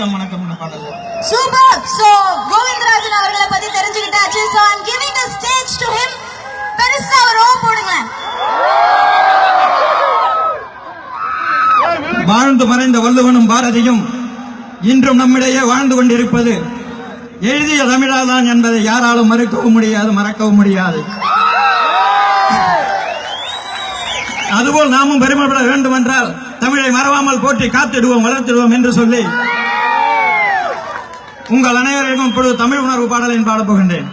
வணக்கம் வணக்கம் பாடல். சூப்பர். சோ கோவிந்தராஜன் அவர்களை பத்தி தெரிஞ்சுக்கிட்டாச்சு so I'm giving a stage to him. பெருசா ஒரு ஓ போடுங்களேன். வாழ்ந்து மறைந்த வள்ளுவனும் பாரதியும் இன்றும் நம்மிடையே வாழ்ந்து கொண்டிருப்பது எழுதிய தமிழாதான் என்பதை யாராலும் மறுக்கவும் முடியாது மறக்கவும் முடியாது. அதுபோல் நாமும் பெருமைப்பட வேண்டும் என்றால் தமிழை மறவாமல் போற்றி காத்திடுவோம் வளர்த்திடுவோம் என்று சொல்லி உங்கள் அனைவருக்கும் இப்பொழுது தமிழ் உணர்வு பாடலின் பாடப்போகின்றேன்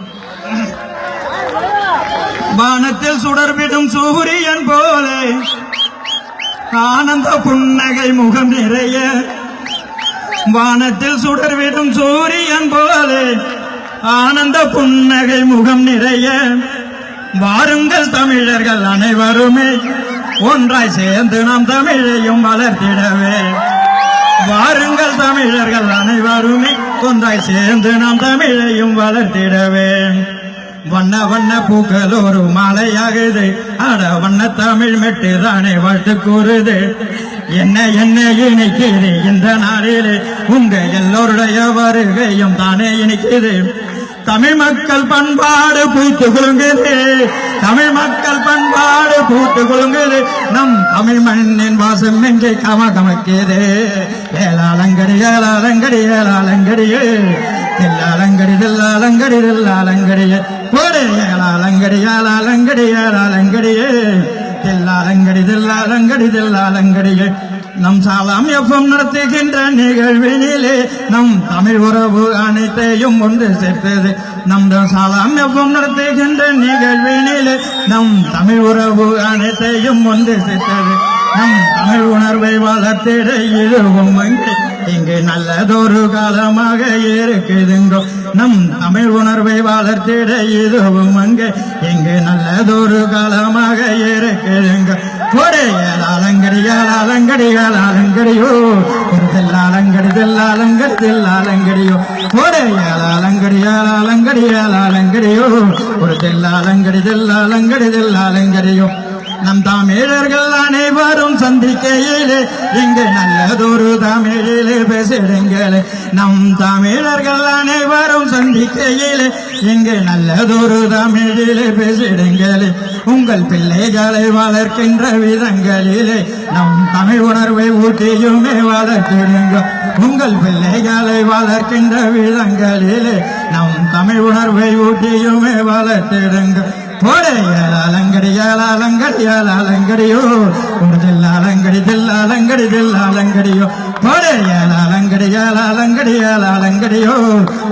வானத்தில் சுடர்விடும் சூரியன் போலே ஆனந்த புன்னகை முகம் நிறைய. வானத்தில் சுடர்விடும் சூரியன் போலே ஆனந்த புன்னகை முகம் நிறைய. வாருங்கள் தமிழர்கள் அனைவருமே ஒன்றாய் சேர்ந்து நாம் தமிழையும் வளர்த்திடவே. வாருங்கள் தமிழர்கள் அனைவருமே ஒன்றாய் சேர்ந்து நாம் தமிழையும் வளர்த்திடவே. வண்ண வண்ண பூக்கள் ஒரு மாலையாகுது. அட வண்ண தமிழ் மெட்டு தானே வாழ்த்து கூறுது. என்ன என்ன இணைக்குது இந்த நாளிலே? உங்க எல்லோருடைய வருகையும் தானே இணைக்குது தமிழ் மக்கள் பண்பாடு பூத்து குலுங்குது. தமிழ் மக்கள் பண்பாடு கூட்டு குலுங்குது. நம் தமிழ் மண்ணின் வாசம் எங்கே கம கமக்குது ஏலாலங்கடி ஏலாலங்கடி. ஏலாலங்கடியே எல்லாலங்கடி தில்லாலங்கடி. தில்லாலங்கடியே போடு ஏலாலங்கடி ஏலாலங்கடி ஏலாலங்கடியே தில்லாலங்கடி தில்லாலங்கடி தில்லாலங்கடியே நம் சாலாம் எஃப்எம் நடத்துகின்ற நிகழ்வினிலே நம் தமிழ் உறவு அனைத்தையும் ஒன்று சேர்த்தது. நம் சாலாம் எஃப்எம் நடத்துகின்ற நிகழ்வினிலே நம் தமிழ் உறவு அனைத்தையும் ஒன்று சேர்த்தது. நம் தமிழ் உணர்வை வளர்த்திட இழுவும் அங்கே இங்கு நல்லதொரு காலமாக இருக்குதுங்கோ. நம் தமிழ் உணர்வை வளர்த்திட இதுவும் அங்கே இங்கு நல்லதொரு காலமாக இருக்குதுங்க. போடே ஏலாலங்கடி ஏலாலங்கடி ஏலாலங்கடியோ ஒரு தெல்லாலங்கடி தெல்லாலங்கடி தெல்லாலங்கடியோ போடே ஏலாலங்கடி ஏலாலங்கடி ஏலாலங்கடியோ ஒரு தெல்லாலங்கடி தெல்லாலங்கடி தெல்லாலங்கடியோ நம் தமிழர்கள் அனைவரும் சந்திக்கையிலே இங்கு நல்லதொரு தமிழிலே பேசிடுங்களே. நம் தமிழர்கள் அனைவரும் சந்திக்கையிலே இங்கு நல்லதொரு தமிழிலே பேசிடுங்களே. உங்கள் பிள்ளைகளை வளர்க்கின்ற விதங்களிலே நம் தமிழ் உணர்வை ஊட்டியுமே வளர்த்திடுங்க உங்கள் பிள்ளைகளை வளர்க்கின்ற விதங்களிலே நம் தமிழ் உணர்வை ஊட்டியுமே வளர்த்திடுங்க போடே ஒரு தில்லாலங்கடி தில்லாலங்கடி தில்லாலங்கடியோ போடே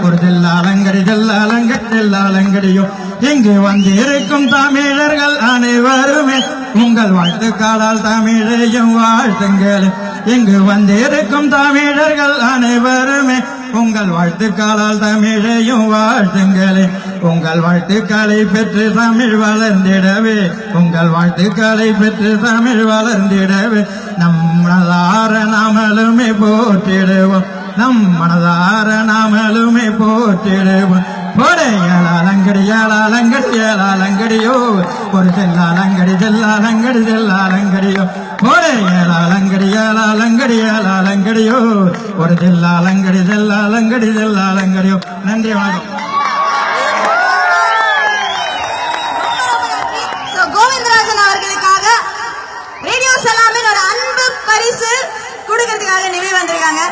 ஒரு தில்லாலங்கடி தில்லாலங்கடி தில்லாலங்கடியோ இங்கு வந்திருக்கும் தமிழர்கள் அனைவருமே உங்கள் வாழ்த்துக்காலால் தமிழையும் வாழ்த்துங்கள். இங்கு வந்திருக்கும் தமிழர்கள் அனைவருமே உங்கள் வாழ்த்துக்காலால் தமிழையும் வாழ்த்துங்களே. உங்கள் வாழ்த்துக்களை பெற்று தமிழ் வளர்ந்திடவே. உங்கள் வாழ்த்துக்களை பெற்று தமிழ் வளர்ந்திடவே. நம் மனதார நாமலுமே போற்றிடுவோம். நம் மனதார நாமலுமே போற்றிடுவோம். போடே ஏலாலங்கடி ஏலாலங்கடி ஏலாலங்கடியோ ஒரு செல்லாலங்கடி செல்லாலங்கடி செல்லாலங்கடியோ போடே ஏலாலங்கடி ஏலாலங்கடி ஏலாலங்கடியோ ஒரு செல்லாலங்கடி செல்லாலங்கடி செல்லாலங்கடியோ நன்றி வணக்கம். ரேடியோ வந்திருக்காங்க